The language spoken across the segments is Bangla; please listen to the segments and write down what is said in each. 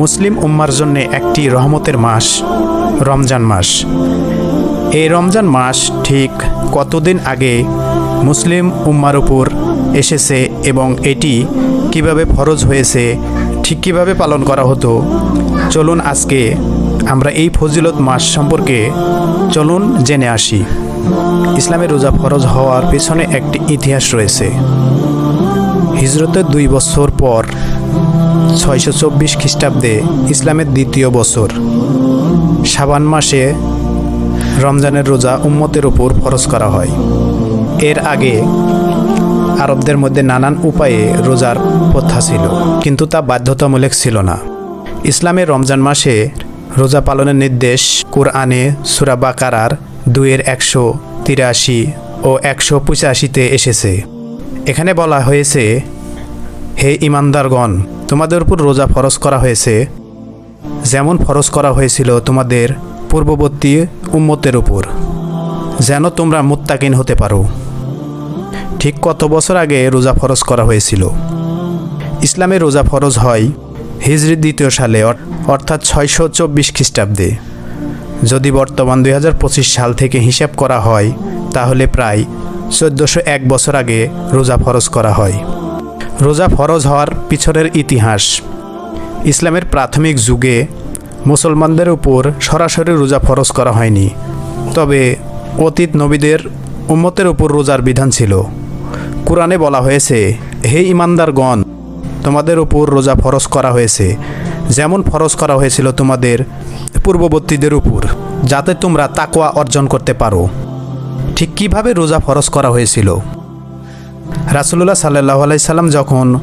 মুসলিম উম্মার জন্য একটি রহমতের মাস, রমজান মাস। এই রমজান মাস ঠিক কতদিন আগে মুসলিম উম্মার উপর এসেছে এবং এটি কীভাবে ফরজ হয়েছে, ঠিক কীভাবে পালন করা হতো? চলুন আজকে আমরা এই ফজিলত মাস সম্পর্কে চলুন জেনে আসি। ইসলামের রোজা ফরজ হওয়ার পেছনে একটি ইতিহাস রয়েছে। হিজরতের দুই বছর পর ছয়শো চব্বিশ খ্রিস্টাব্দে ইসলামের দ্বিতীয় বছর। শাবান মাসে রমজানের রোজা উম্মতের উপর ফরজ করা হয়। এর আগে আরবদের মধ্যে নানান উপায়ে রোজার প্রথা ছিল, কিন্তু তা বাধ্যতামূলক ছিল না। ইসলামের রমজান মাসে রোজা পালনের নির্দেশ কোরআনে সুরা বাকারার দুইয়ের একশো তিরাশি ও একশো পঁচাশিতে এসেছে। এখানে বলা হয়েছে হে ইমানদারগণ, তোমাদের উপর রোজা ফরজ করা হয়েছে। যেমন ফরজ করা হয়েছিল তোমাদের পূর্ববর্তী উম্মতের উপর, যেন তোমরা মুত্তাকিন হতে পারো। ঠিক কত বছর আগে রোজা ফরজ করা হয়েছিল। ইসলামে রোজা ফরজ হয় হিজরি দ্বিতীয় সালে অর্থাৎ ছয়শো চব্বিশ খ্রিস্টাব্দে। যদি বর্তমান দুই হাজার পঁচিশ সাল থেকে হিসাব করা হয়, তাহলে প্রায় চোদ্দোশো এক বছর আগে রোজা ফরজ করা হয়। রোজা ফরজ হওয়ার পিছনের ইতিহাস। ইসলামের প্রাথমিক যুগে মুসলমানদের উপর সরাসরি রোজা ফরজ করা হয়নি। তবে অতীত নবীদের উম্মতের উপর রোজার বিধান ছিল। কোরআনে বলা হয়েছে, হে ইমানদারগণ তোমাদের উপর রোজা ফরজ করা হয়েছে। যেমন ফরজ করা হয়েছিল তোমাদের পূর্ববর্তীদের উপর, যাতে তোমরা তাকোয়া অর্জন করতে পারো। ঠিক কীভাবে রোজা ফরজ করা হয়েছিল? রাসুলুল্লাহ সাল্লাহ আলাইসাল্লাম যখন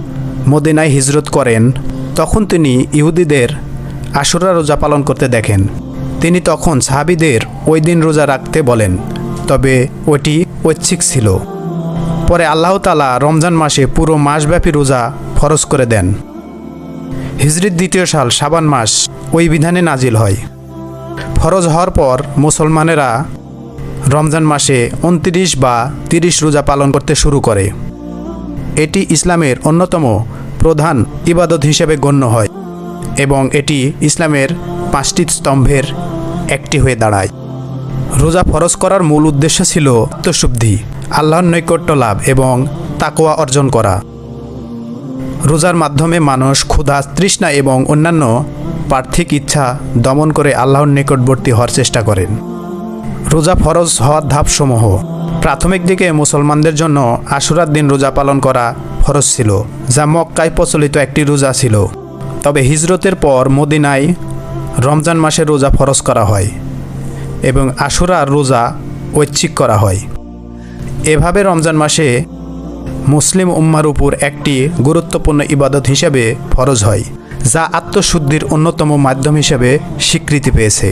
মদিনায় হিজরত করেন, তখন তিনি ইহুদিদের আশুরা রোজা পালন করতে দেখেন। তিনি তখন সাহাবিদের ওই দিন রোজা রাখতে বলেন, তবে ওটি ঐচ্ছিক ছিল। পরে আল্লাহ তালা রমজান মাসে পুরো মাসব্যাপী রোজা ফরজ করে দেন। হিজরির দ্বিতীয় সাল সাবান মাস ওই বিধানে নাজিল হয়। ফরজ হওয়ার পর মুসলমানেরা রমজান মাসে উনত্রিশ বা তিরিশ রোজা পালন করতে শুরু করে। এটি ইসলামের অন্যতম প্রধান ইবাদত হিসেবে গণ্য হয় এবং এটি ইসলামের পাঁচটি স্তম্ভের একটি হয়ে দাঁড়ায়। রোজা ফরজ করার মূল উদ্দেশ্য ছিল আত্মশুদ্ধি, আল্লাহর নৈকট্য লাভ এবং তাকোয়া অর্জন করা। রোজার মাধ্যমে মানুষ ক্ষুধা, তৃষ্ণা এবং অন্যান্য পার্থিক ইচ্ছা দমন করে আল্লাহর নিকটবর্তী হওয়ার চেষ্টা করেন। রোজা ফরজ হওয়ার ধাপসমূহ প্রাথমিক দিকে মুসলমানদের জন্য আশুরার দিন রোজা পালন করা ফরজ ছিল, যা মক্কায় প্রচলিত একটি রোজা ছিল। তবে হিজরতের পর মদিনায় রমজান মাসে রোজা ফরজ করা হয় এবং আশুরার রোজা ঐচ্ছিক করা হয়। এভাবে রমজান মাসে মুসলিম উম্মার উপর একটি গুরুত্বপূর্ণ ইবাদত হিসেবে ফরজ হয়, যা আত্মশুদ্ধির অন্যতম মাধ্যম হিসেবে স্বীকৃতি পেয়েছে।